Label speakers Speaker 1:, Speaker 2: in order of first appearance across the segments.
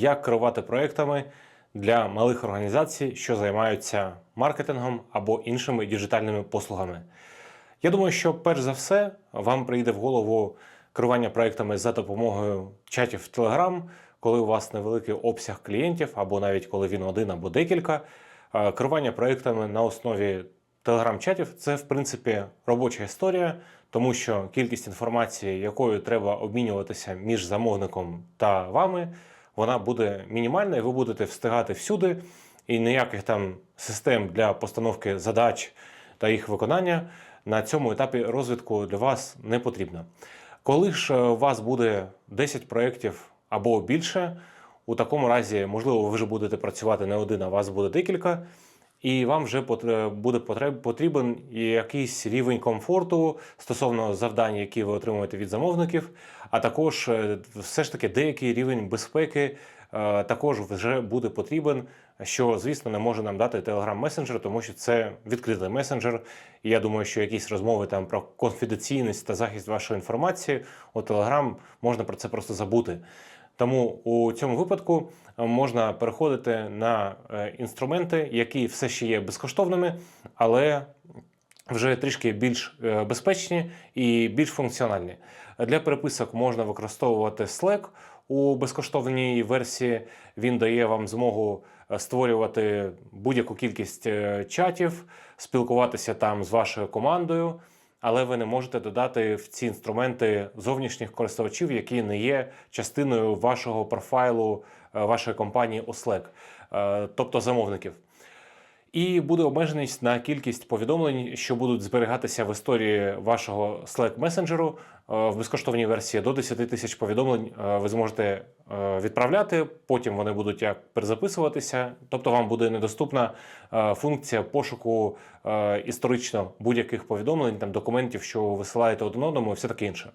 Speaker 1: як керувати проектами для малих організацій, що займаються маркетингом або іншими діджитальними послугами. Я думаю, що перш за все вам прийде в голову керування проектами за допомогою чатів в Telegram, коли у вас невеликий обсяг клієнтів, або навіть коли він один або декілька. Е, Керування проектами на основі телеграм-чатів це в принципі робоча історія, тому що кількість інформації, якою треба обмінюватися між замовником та вами, вона буде мінімальна, і ви будете встигати всюди, і ніяких там систем для постановки задач та їх виконання на цьому етапі розвитку для вас не потрібно. Коли ж е, у вас буде 10 проєктів або більше, у такому разі, можливо, ви вже будете працювати не один, а вас буде декілька, і вам вже буде потрібен якийсь рівень комфорту стосовно завдань, які ви отримуєте від замовників, а також е, все ж таки деякий рівень безпеки е, також вже буде потрібен, що, звісно, не може нам дати Telegram Messenger, тому що це відкритий месенджер. І я думаю, що якісь розмови там про конфіденційність та захист вашої інформації у Telegram можна про це просто забути. Тому у цьому випадку е, можна переходити на е, інструменти, які все ще є безкоштовними, але вже трішки більш е, безпечні і більш функціональні. Для переписок можна використовувати Slack у безкоштовній версії. Він дає вам змогу створювати будь-яку кількість чатів, спілкуватися там з вашою командою. Але ви не можете додати в ці інструменти зовнішніх користувачів, які не є частиною вашого профайлу е, вашої компанії у Slack, е, тобто замовників. І буде обмеженість на кількість повідомлень, що будуть зберігатися в історії вашого Slack месенджеру Е, в безкоштовній версії до 10 тисяч повідомлень е, ви зможете е, відправляти. Потім вони будуть як перезаписуватися. Тобто вам буде недоступна функція пошуку історично будь-яких повідомлень, там документів, що ви висилаєте один одному, і все таке інше.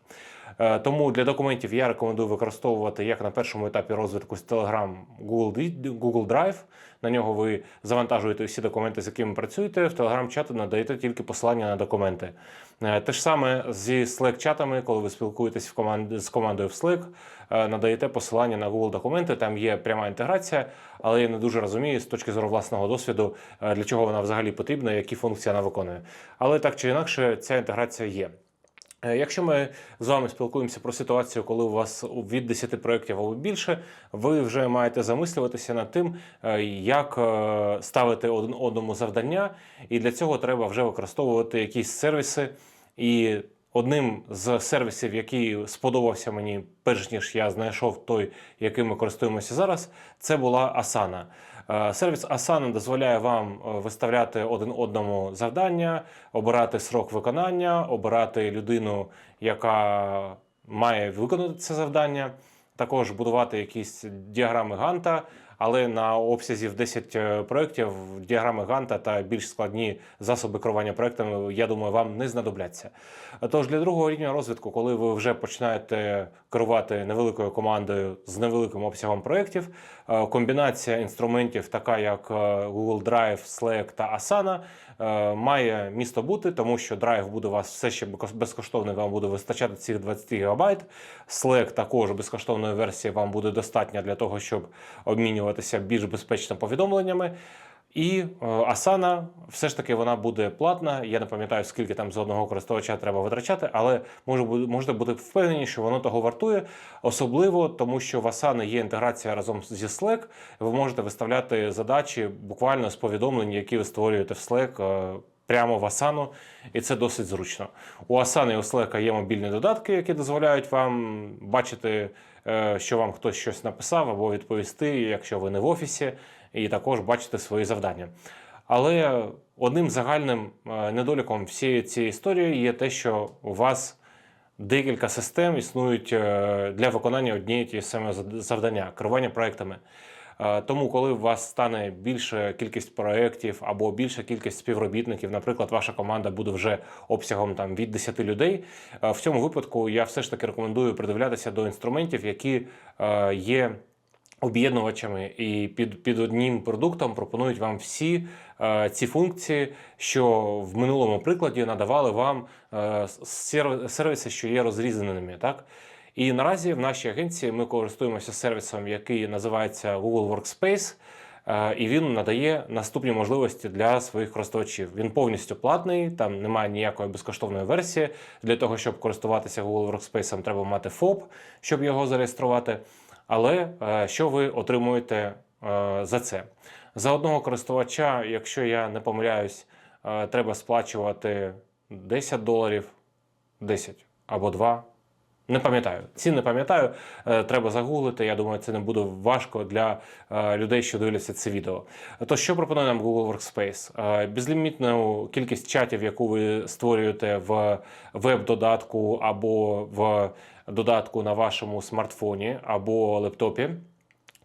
Speaker 1: Е, Тому для документів я рекомендую використовувати як на першому етапі розвитку з Telegram Google Drive. На нього ви завантажуєте всі документи, з якими працюєте. В Telegram чату надаєте тільки посилання на документи. Е, Те ж саме зі Slack чатами, коли ви спілкуєтесь в команд... з командою в Slack, е, надаєте посилання на Google документи. Там є пряма інтеграція, але я не дуже розумію з точки зору власного досвіду, для чого вона взагалі потрібна, які функції вона виконує. Але так чи інакше, ця інтеграція є. Е, Якщо ми з вами спілкуємося про ситуацію, коли у вас від 10 проєктів або більше, ви вже маєте замислюватися над тим, е, як е, ставити один одному завдання, і для цього треба вже використовувати якісь сервіси. І одним з сервісів, який сподобався мені, перш ніж я знайшов той, яким ми користуємося зараз, це була Asana. Е, Сервіс Asana дозволяє вам е, виставляти один одному завдання, обирати срок виконання, обирати людину, яка має виконати це завдання, також будувати якісь діаграми Ганта. Але на обсязі в 10 е, проєктів діаграми Ганта та більш складні засоби керування проєктами, я думаю, вам не знадобляться. Тож для другого рівня розвитку, коли ви вже починаєте керувати невеликою командою з невеликим обсягом проєктів, е, комбінація інструментів, така як е, Google Drive, Slack та Asana, має місто бути, тому що драйв буде у вас все ще безкоштовний, вам буде вистачати цих 20 ГБ. Slack також безкоштовної версії вам буде достатньо для того, щоб обмінюватися більш безпечно повідомленнями. І е, Asana, все ж таки вона буде платна. Я не пам'ятаю, скільки там з одного користувача треба витрачати, але може можете бути впевнені, що воно того вартує. Особливо тому, що в Asana є інтеграція разом зі Slack. Ви можете виставляти задачі буквально з повідомлень, які ви створюєте в Slack. е, Прямо в Asana, і це досить зручно. У Asana і у Slack є мобільні додатки, які дозволяють вам бачити, е, що вам хтось щось написав, або відповісти, якщо ви не в офісі, і також бачити свої завдання. Але одним загальним е, недоліком всієї цієї історії є те, що у вас декілька систем існують е, для виконання однієї тієї зад- завдання керування проектами. Е, Тому, коли у вас стане більша кількість проєктів або більша кількість співробітників, наприклад, ваша команда буде вже обсягом там від 10 людей. В цьому випадку я все ж таки рекомендую придивлятися до інструментів, які є об'єднувачами, і під, під одним продуктом пропонують вам всі е, ці функції, що в минулому прикладі надавали вам е, сервіси, що є розрізненими. Так? І наразі в нашій агенції ми користуємося сервісом, який називається Google Workspace. Е, І він надає наступні можливості для своїх користувачів. Він повністю платний, там немає ніякої безкоштовної версії. Для того, щоб користуватися Google Workspace, треба мати ФОП, щоб його зареєструвати. Але е, що ви отримуєте е, за це? За одного користувача, якщо я не помиляюсь, е, треба сплачувати 10 доларів, 10 або 2. Не пам'ятаю. Ці не пам'ятаю. Е, Треба загуглити. Я думаю, це не буде важко для е, людей, що дивляться це відео. То що пропонує нам Google Workspace? Е, Безлімітну кількість чатів, яку ви створюєте в веб-додатку або в додатку на вашому смартфоні або лептопі.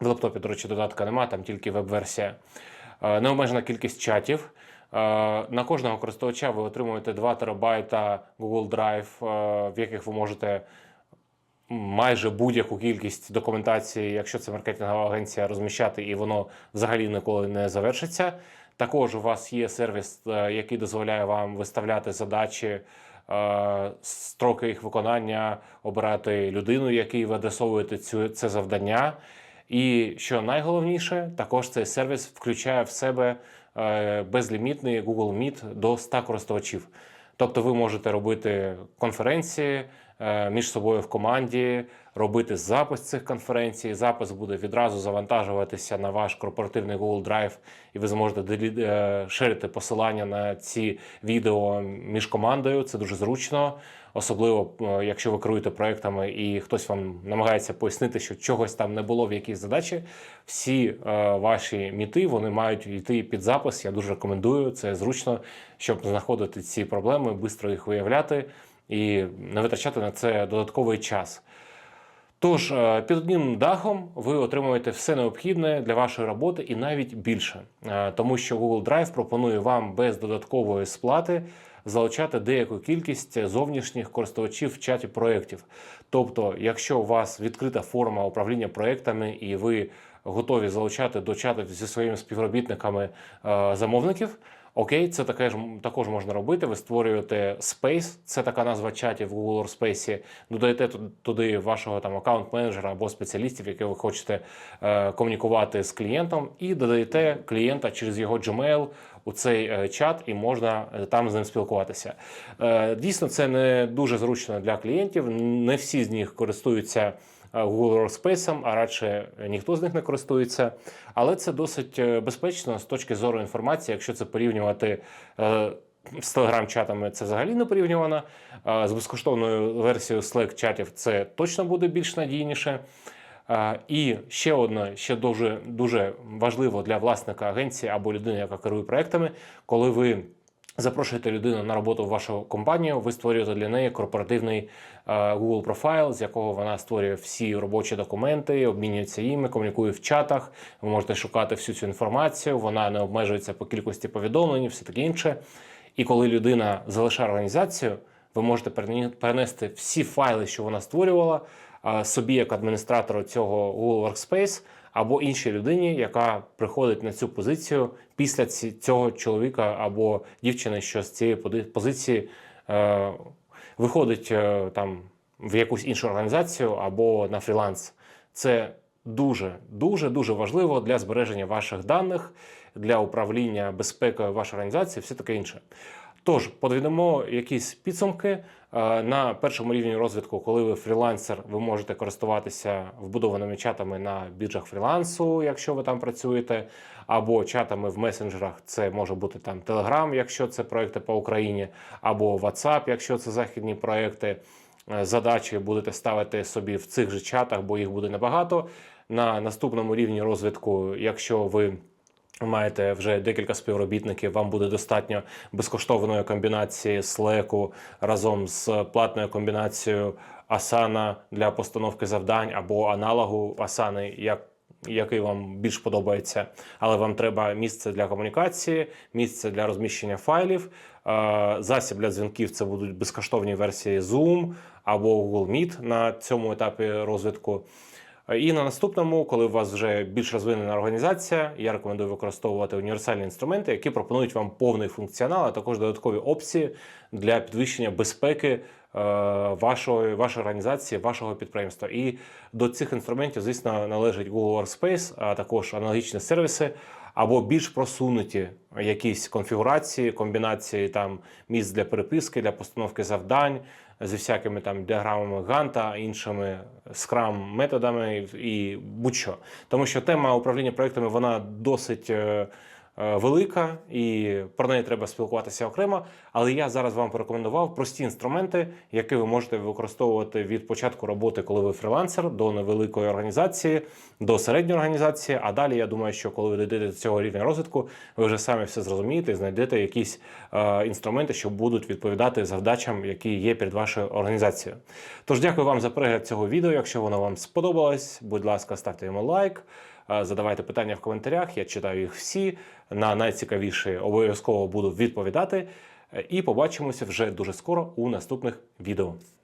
Speaker 1: В лептопі, до речі, додатка немає, там тільки веб-версія. Необмежена кількість чатів. На кожного користувача ви отримуєте 2 терабайта Google Drive, в яких ви можете майже будь-яку кількість документації, якщо це маркетингова агенція, розміщати, і воно взагалі ніколи не завершиться. Також у вас є сервіс, е, який дозволяє вам виставляти задачі, е, строки їх виконання, обирати людину, якій ви адресовуєте цю це завдання. І що найголовніше, також цей сервіс включає в себе е, безлімітний Google Meet до 100 користувачів. Тобто ви можете робити конференції між собою в команді, робити запис цих конференцій. Запис буде відразу завантажуватися на ваш корпоративний Google Drive, і ви зможете е, ширити посилання на ці відео між командою. Це дуже зручно. Особливо, е, якщо ви керуєте проектами і хтось вам намагається пояснити, що чогось там не було в якійсь задачі, всі е, ваші міти вони мають йти під запис. Я дуже рекомендую. Це зручно, щоб знаходити ці проблеми, швидко їх виявляти і не витрачати на це додатковий час. Тож, е, під одним дахом ви отримуєте все необхідне для вашої роботи і навіть більше, Е, тому що Google Drive пропонує вам без додаткової сплати залучати деяку кількість зовнішніх користувачів в чаті проєктів. Тобто, якщо у вас відкрита форма управління проєктами і ви готові залучати до чату зі своїми співробітниками е, замовників. Окей, це таке ж також можна робити. Ви створюєте Space, це така назва чатів в Google Workspace, додаєте ту- туди вашого там аккаунт-менеджера або спеціалістів, які ви хочете е, комунікувати з клієнтом, і додаєте клієнта через його Gmail у цей е, чат, і можна е, там з ним спілкуватися. Е, дійсно, це не дуже зручно для клієнтів. Не всі з них користуються. Е, Google Workspace, а радше ніхто з них не користується. Але це досить е, безпечно з точки зору інформації, якщо це порівнювати е, з телеграм-чатами, це взагалі не порівнювано. З безкоштовною версією Slack чатів це точно буде більш надійніше. І ще одне, ще дуже, дуже важливо для власника агенції або людини, яка керує проектами, коли ви запрошуєте людину на роботу в вашу компанію, ви створюєте для неї корпоративний е, Google профайл, з якого вона створює всі робочі документи, обмінюється іми, комунікує в чатах. Ви можете шукати всю цю інформацію. Вона не обмежується по кількості повідомлень, все таке інше. І коли людина залишає організацію, ви можете перенести всі файли, що вона створювала, собі як адміністратору цього Google Workspace або іншій людині, яка приходить на цю позицію після цього чоловіка або дівчини, що з цієї позиції е, виходить е, там в якусь іншу організацію або на фріланс. Це дуже дуже дуже важливо для збереження ваших даних, для управління безпекою вашої організації, все таке інше. Тож подведемо якісь підсумки Е, на першому рівні розвитку, коли ви фрілансер, ви можете користуватися вбудованими чатами на біржах фрілансу, якщо ви там працюєте, або чатами в месенджерах. Це може бути там Telegram, якщо це проекти по Україні, або WhatsApp, якщо це західні проекти. Е, Задачі будете ставити собі в цих же чатах, бо їх буде небагато. На наступному рівні розвитку, якщо ви маєте вже декілька співробітників, вам буде достатньо безкоштовної комбінації Slack разом з платною комбінацією Asana для постановки завдань або аналогу Asana, як який вам більш подобається, але вам треба місце для комунікації, місце для розміщення файлів, е, засіб для дзвінків це будуть безкоштовні версії Zoom або Google Meet на цьому етапі розвитку. І на наступному, коли у вас вже більш розвинена організація, я рекомендую використовувати універсальні інструменти, які пропонують вам повний функціонал, а також додаткові опції для підвищення безпеки е, вашої, вашої організації, вашого підприємства. І до цих інструментів, звісно, належить Google Workspace, а також аналогічні сервіси. Або більш просунуті якісь конфігурації, комбінації там місць для переписки, для постановки завдань зі всякими там діаграмами Ганта, іншими скрам методами і будь-що. Тому що тема управління проектами вона досить е, велика і про неї треба спілкуватися окремо. Але я зараз вам порекомендував прості інструменти, які ви можете використовувати від початку роботи, коли ви фрілансер, до невеликої організації, до середньої організації. А далі я думаю, що коли ви дійдете до цього рівня розвитку, ви вже самі все зрозумієте і знайдете якісь е, інструменти, що будуть відповідати завдачам, які є перед вашою організацією. Тож дякую вам за перегляд цього відео. Якщо воно вам сподобалось, будь ласка, ставте йому лайк. Задавайте питання в коментарях, я читаю їх всі. На найцікавіші обов'язково буду відповідати. Е, І побачимося вже дуже скоро у наступних відео.